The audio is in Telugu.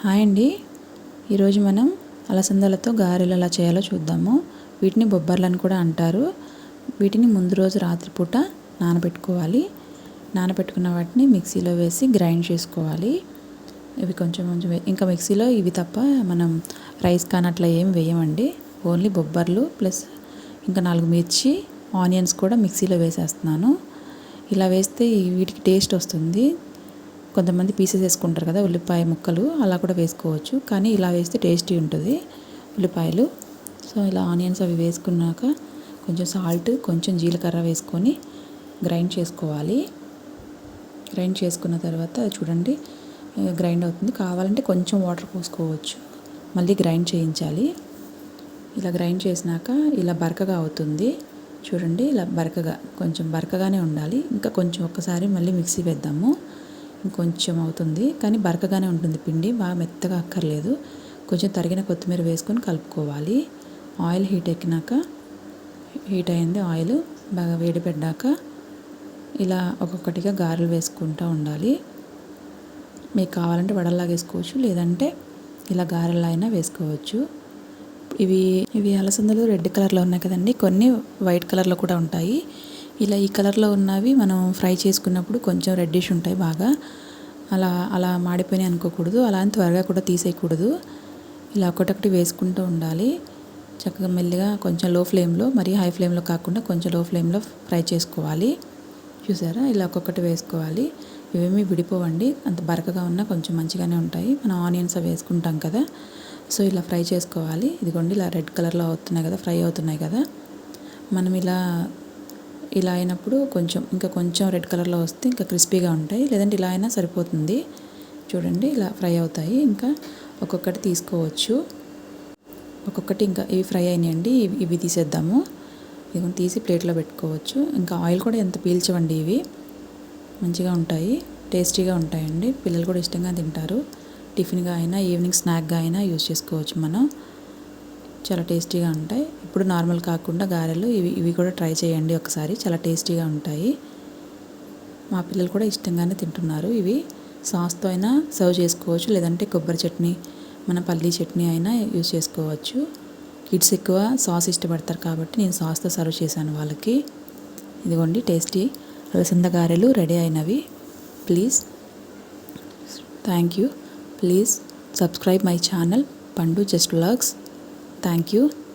హాయ్ అండి. ఈరోజు మనం అలసందలతో గారెలు ఎలా చేయాలో చూద్దాము. వీటిని బొబ్బర్లని కూడా అంటారు. వీటిని ముందు రోజు రాత్రిపూట నానబెట్టుకోవాలి. నానబెట్టుకున్న వాటిని మిక్సీలో వేసి గ్రైండ్ చేసుకోవాలి. ఇవి కొంచెం కొంచెం ఇంకా మిక్సీలో ఇవి తప్ప మనం రైస్ కానీ అట్లా ఏం వేయమండి. ఓన్లీ బొబ్బర్లు ప్లస్ ఇంకా నాలుగు మిర్చి ఆనియన్స్ కూడా మిక్సీలో వేసేస్తున్నాను. ఇలా వేస్తే వీటికి టేస్ట్ వస్తుంది. కొంతమంది పీసెస్ వేసుకుంటారు కదా ఉల్లిపాయ ముక్కలు అలా కూడా వేసుకోవచ్చు. కానీ ఇలా వేస్తే టేస్టీ ఉంటుంది ఉల్లిపాయలు. సో ఇలా ఆనియన్స్ అవి వేసుకున్నాక కొంచెం సాల్ట్ కొంచెం జీలకర్ర వేసుకొని గ్రైండ్ చేసుకోవాలి. గ్రైండ్ చేసుకున్న తర్వాత చూడండి గ్రైండ్ అవుతుంది. కావాలంటే కొంచెం వాటర్ పోసుకోవచ్చు. మళ్ళీ గ్రైండ్ చేయించాలి. ఇలా గ్రైండ్ చేసినాక ఇలా బరకగా అవుతుంది. చూడండి ఇలా బరకగా కొంచెం బరకగానే ఉండాలి. ఇంకా కొంచెం ఒక్కసారి మళ్ళీ మిక్సీ వేద్దాము. ఇంకొంచెం అవుతుంది. కానీ బరకగానే ఉంటుంది పిండి. బాగా మెత్తగా అక్కర్లేదు. కొంచెం తరిగిన కొత్తిమీర వేసుకొని కలుపుకోవాలి. ఆయిల్ హీట్ ఎక్కినాక హీట్ అయింది ఆయిల్. బాగా వేడి పెట్టాక ఇలా ఒక్కొక్కటిగా గారెలు వేసుకుంటూ ఉండాలి. మీకు కావాలంటే వడల్లాగా వేసుకోవచ్చు. లేదంటే ఇలా గారెలా అయినా వేసుకోవచ్చు. ఇవి ఇవి అలసందలు రెడ్ కలర్లో ఉన్నాయి కదండి. కొన్ని వైట్ కలర్లో కూడా ఉంటాయి. ఇలా ఈ కలర్లో ఉన్నవి మనం ఫ్రై చేసుకున్నప్పుడు కొంచెం రెడ్డిష్ ఉంటాయి బాగా. అలా అలా మాడిపోయినాయి అనుకోకూడదు. అలా అని త్వరగా కూడా తీసేయకూడదు. ఇలా ఒకటొకటి వేసుకుంటూ ఉండాలి. చక్కగా మెల్లిగా కొంచెం లో ఫ్లేమ్లో మరీ హై ఫ్లేమ్లో కాకుండా కొంచెం లో ఫ్లేమ్లో ఫ్రై చేసుకోవాలి. చూసారా? ఇలా ఒక్కొక్కటి వేసుకోవాలి. ఇవేమీ విడిపోవండి. అంత బరకగా ఉన్నా కొంచెం మంచిగానే ఉంటాయి. మనం ఆనియన్స్ అవి వేసుకుంటాం కదా. సో ఇలా ఫ్రై చేసుకోవాలి. ఇదిగోండి ఇలా రెడ్ కలర్లో అవుతున్నాయి కదా ఫ్రై అవుతున్నాయి కదా. మనం ఇలా ఇలా అయినప్పుడు కొంచెం ఇంకా కొంచెం రెడ్ కలర్లో వస్తే ఇంకా క్రిస్పీగా ఉంటాయి. లేదంటే ఇలా అయినా సరిపోతుంది. చూడండి ఇలా ఫ్రై అవుతాయి. ఇంకా ఒక్కొక్కటి తీసుకోవచ్చు. ఒక్కొక్కటి ఇంకా ఇవి ఫ్రై అయినాయండి. ఇవి ఇవి తీసేద్దాము. ఇవి తీసి ప్లేట్లో పెట్టుకోవచ్చు. ఇంకా ఆయిల్ కూడా ఎంత పీల్చవండి ఇవి. మంచిగా ఉంటాయి. టేస్టీగా ఉంటాయండి. పిల్లలు కూడా ఇష్టంగా తింటారు. టిఫిన్గా అయినా ఈవినింగ్ స్నాక్గా అయినా యూజ్ చేసుకోవచ్చు మనం. చాలా టేస్టీగా ఉంటాయి. ఇప్పుడు నార్మల్ కాకుండా గారెలు ఇవి ఇవి కూడా ట్రై చేయండి ఒకసారి. చాలా టేస్టీగా ఉంటాయి. మా పిల్లలు కూడా ఇష్టంగానే తింటున్నారు. ఇవి సాస్తో అయినా సర్వ్ చేసుకోవచ్చు. లేదంటే కొబ్బరి చట్నీ మన పల్లీ చట్నీ అయినా యూజ్ చేసుకోవచ్చు. కిడ్స్ ఎక్కువ సాస్ ఇష్టపడతారు కాబట్టి నేను సాస్తో సర్వ్ చేశాను వాళ్ళకి. ఇదిగోండి టేస్టీ అలసంద గారెలు రెడీ అయినవి. Please thank you. Please subscribe my channel Pandu just vlogs. Thank